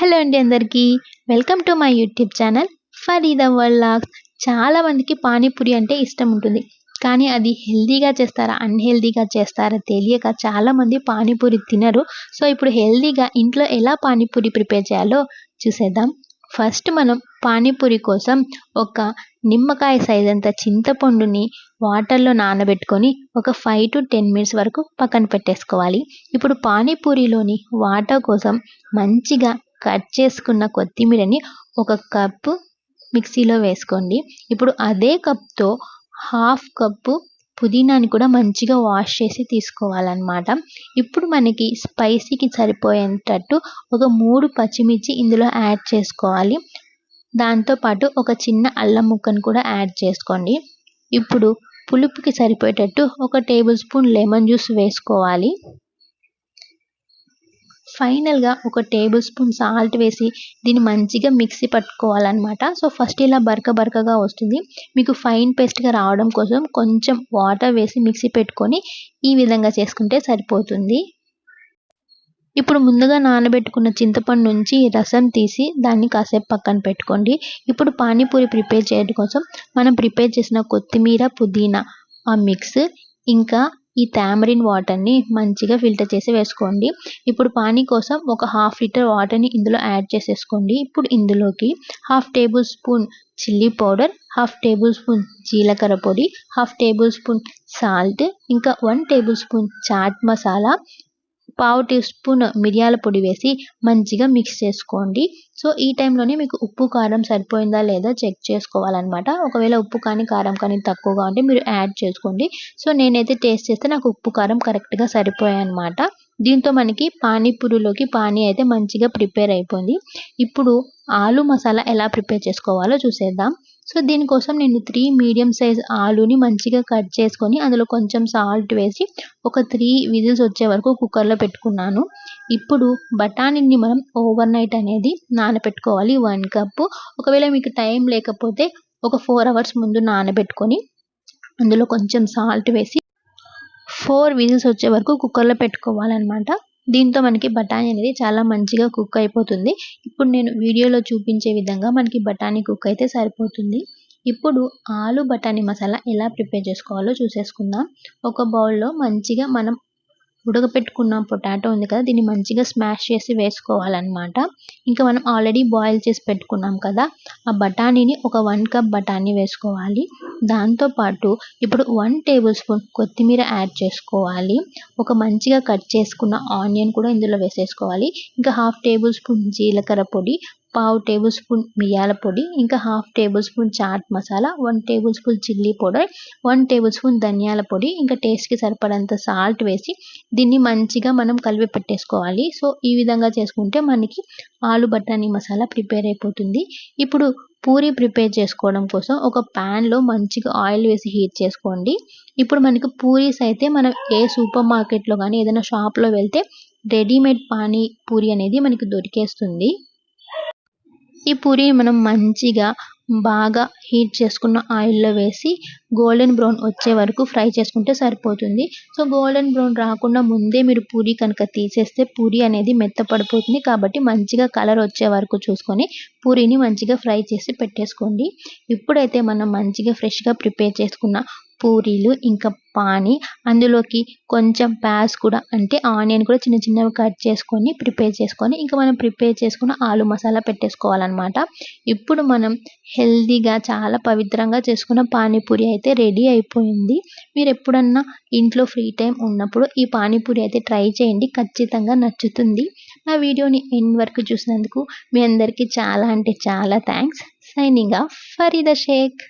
Hello అండి అందరికీ. Welcome to my YouTube channel Fareeda vlogs చాలా మందికి పానీపూరి అంటే ఇష్టం ఉంటుంది. కానీ అది హెల్దీగా చేస్తారా అన్హెల్దీగా చేస్తారా తెలియక చాలామంది పానీపూరి తినరు. సో ఇప్పుడు హెల్దీగా ఇంట్లో ఎలా పానీపూరి ప్రిపేర్ చేయాలో చూసేద్దాం. ఫస్ట్ మనం పానీపూరి కోసం ఒక నిమ్మకాయ సైజ్ అంత చింతపండుని వాటర్లో నానబెట్టుకొని ఒక ఫైవ్ టు టెన్ మినిట్స్ వరకు పక్కన పెట్టేసుకోవాలి. ఇప్పుడు పానీపూరిలోని వాటర్ కోసం మంచిగా కట్ చేసుకున్న కొత్తిమీరని ఒక కప్పు మిక్సీలో వేసుకోండి. ఇప్పుడు అదే కప్తో హాఫ్ కప్పు పుదీనాని కూడా మంచిగా వాష్ చేసి తీసుకోవాలన్నమాట. ఇప్పుడు మనకి స్పైసీకి సరిపోయేటట్టు ఒక మూడు పచ్చిమిర్చి ఇందులో యాడ్ చేసుకోవాలి. దాంతోపాటు ఒక చిన్న అల్లం ముక్కను కూడా యాడ్ చేసుకోండి. ఇప్పుడు పులుపుకి సరిపోయేటట్టు ఒక టేబుల్ స్పూన్ లెమన్ జ్యూస్ వేసుకోవాలి. ఫైనల్గా ఒక టేబుల్ స్పూన్ సాల్ట్ వేసి దీన్ని మంచిగా మిక్సీ పట్టుకోవాలన్నమాట. సో ఫస్ట్ ఇలా బరక బరకగా వస్తుంది. మీకు ఫైన్ పేస్ట్గా రావడం కోసం కొంచెం వాటర్ వేసి మిక్సీ పెట్టుకొని ఈ విధంగా చేసుకుంటే సరిపోతుంది. ఇప్పుడు ముందుగా నానబెట్టుకున్న చింతపండు నుంచి రసం తీసి దాన్ని కాసేపు పక్కన పెట్టుకోండి. ఇప్పుడు పానీపూరి ప్రిపేర్ చేయడం కోసం మనం ప్రిపేర్ చేసిన కొత్తిమీర పుదీనా ఆ మిక్స్ ఇంకా ఈ తామరిన్ వాటర్ని మంచిగా ఫిల్టర్ చేసి వేసుకోండి. ఇప్పుడు పానీ కోసం ఒక హాఫ్ లీటర్ వాటర్ని ఇందులో యాడ్ చేసేసుకోండి. ఇప్పుడు ఇందులోకి half tablespoon chilli powder half tablespoon జీలకర్ర పొడి హాఫ్ టేబుల్ స్పూన్ సాల్ట్ ఇంకా one tablespoon chaat masala పావు టీ స్పూన్ మిరియాల పొడి వేసి మంచిగా మిక్స్ చేసుకోండి. సో ఈ టైంలోనే మీకు ఉప్పు కారం సరిపోయిందా లేదా చెక్ చేసుకోవాలన్నమాట. ఒకవేళ ఉప్పు కానీ కారం కానీ తక్కువగా ఉంటే మీరు యాడ్ చేసుకోండి. సో నేనైతే టేస్ట్ చేస్తే నాకు ఉప్పు కారం కరెక్ట్గా సరిపోయాయి అనమాట దీంతో మనకి పానీపూరిలోకి పానీ అయితే మంచిగా ప్రిపేర్ అయిపోయింది. ఇప్పుడు ఆలు మసాలా ఎలా ప్రిపేర్ చేసుకోవాలో చూసేద్దాం. సో దీనికోసం నేను త్రీ మీడియం సైజ్ ఆలుని మంచిగా కట్ చేసుకొని అందులో కొంచెం సాల్ట్ వేసి ఒక త్రీ విజిల్స్ వచ్చే వరకు కుక్కర్లో పెట్టుకున్నాను. ఇప్పుడు బఠానీని మనం ఓవర్ నైట్ అనేది నానబెట్టుకోవాలి వన్ కప్పు. ఒకవేళ మీకు టైం లేకపోతే ఒక ఫోర్ అవర్స్ ముందు నానబెట్టుకొని అందులో కొంచెం సాల్ట్ వేసి ఫోర్ విజిల్స్ వచ్చే వరకు కుక్కర్లో పెట్టుకోవాలన్నమాట. దీంతో మనకి బఠానీ అనేది చాలా మంచిగా కుక్ అయిపోతుంది. ఇప్పుడు నేను వీడియోలో చూపించే విధంగా మనకి బఠానీ కుక్ అయితే సరిపోతుంది. ఇప్పుడు ఆలు బఠానీ మసాలా ఎలా ప్రిపేర్ చేసుకోవాలో చూసేసుకుందాం. ఒక బౌల్లో మంచిగా మనం ఉడకపెట్టుకున్న పొటాటో ఉంది కదా దీన్ని మంచిగా స్మాష్ చేసి వేసుకోవాలన్నమాట. ఇంకా మనం ఆల్రెడీ బాయిల్ చేసి పెట్టుకున్నాం కదా ఆ బఠానీని ఒక వన్ కప్ బఠానీ వేసుకోవాలి. దాంతోపాటు ఇప్పుడు వన్ టేబుల్ స్పూన్ కొత్తిమీర యాడ్ చేసుకోవాలి. ఒక మంచిగా కట్ చేసుకున్న ఆనియన్ కూడా ఇందులో వేసేసుకోవాలి. ఇంకా హాఫ్ టేబుల్ స్పూన్ జీలకర్ర పొడి పావు టేబుల్ స్పూన్ మిరియాల పొడి ఇంకా half tablespoon chaat masala one tablespoon chilli powder one tablespoon ధనియాల పొడి ఇంకా టేస్ట్కి సరిపడంత సాల్ట్ వేసి దీన్ని మంచిగా మనం కలిపి పెట్టేసుకోవాలి. సో ఈ విధంగా చేసుకుంటే మనకి ఆలు బఠానీ మసాలా ప్రిపేర్ అయిపోతుంది. ఇప్పుడు పూరి ప్రిపేర్ చేసుకోవడం కోసం ఒక ప్యాన్లో మంచిగా ఆయిల్ వేసి హీట్ చేసుకోండి. ఇప్పుడు మనకి పూరీస్ అయితే మనం ఏ సూపర్ మార్కెట్లో కానీ ఏదైనా షాప్లో వెళ్తే రెడీమేడ్ పానీ పూరి అనేది మనకి దొరికేస్తుంది. ఈ పూరి మనం మంచిగా బాగా హీట్ చేసుకున్న ఆయిల్లో వేసి గోల్డెన్ బ్రౌన్ వచ్చే వరకు ఫ్రై చేసుకుంటే సరిపోతుంది. సో గోల్డెన్ బ్రౌన్ రాకుండా ముందే మీరు పూరి కనుక తీసేస్తే పూరి అనేది మెత్తపడిపోతుంది కాబట్టి మంచిగా కలర్ వచ్చే వరకు చూసుకొని పూరిని మంచిగా ఫ్రై చేసి పెట్టేసుకోండి. ఇప్పుడైతే మనం మంచిగా ఫ్రెష్గా ప్రిపేర్ చేసుకున్న పూరీలు ఇంకా పానీ. అందులోకి కొంచెం ప్యాస్ కూడా అంటే ఆనియన్ కూడా చిన్న చిన్నవి కట్ చేసుకొని ప్రిపేర్ చేసుకొని ఇంకా మనం ప్రిపేర్ చేసుకున్న ఆలు మసాలా పెట్టేసుకోవాలన్నమాట. ఇప్పుడు మనం హెల్దీగా చాలా పవిత్రంగా చేసుకున్న పానీపూరి అయితే రెడీ అయిపోయింది. మీరు ఎప్పుడన్నా ఇంట్లో ఫ్రీ టైం ఉన్నప్పుడు ఈ పానీపూరి అయితే ట్రై చేయండి ఖచ్చితంగా నచ్చుతుంది. నా వీడియోని ఎండ్ వరకు చూసినందుకు మీ అందరికీ చాలా అంటే చాలా thanks. Signing off Fareeda Shaikh.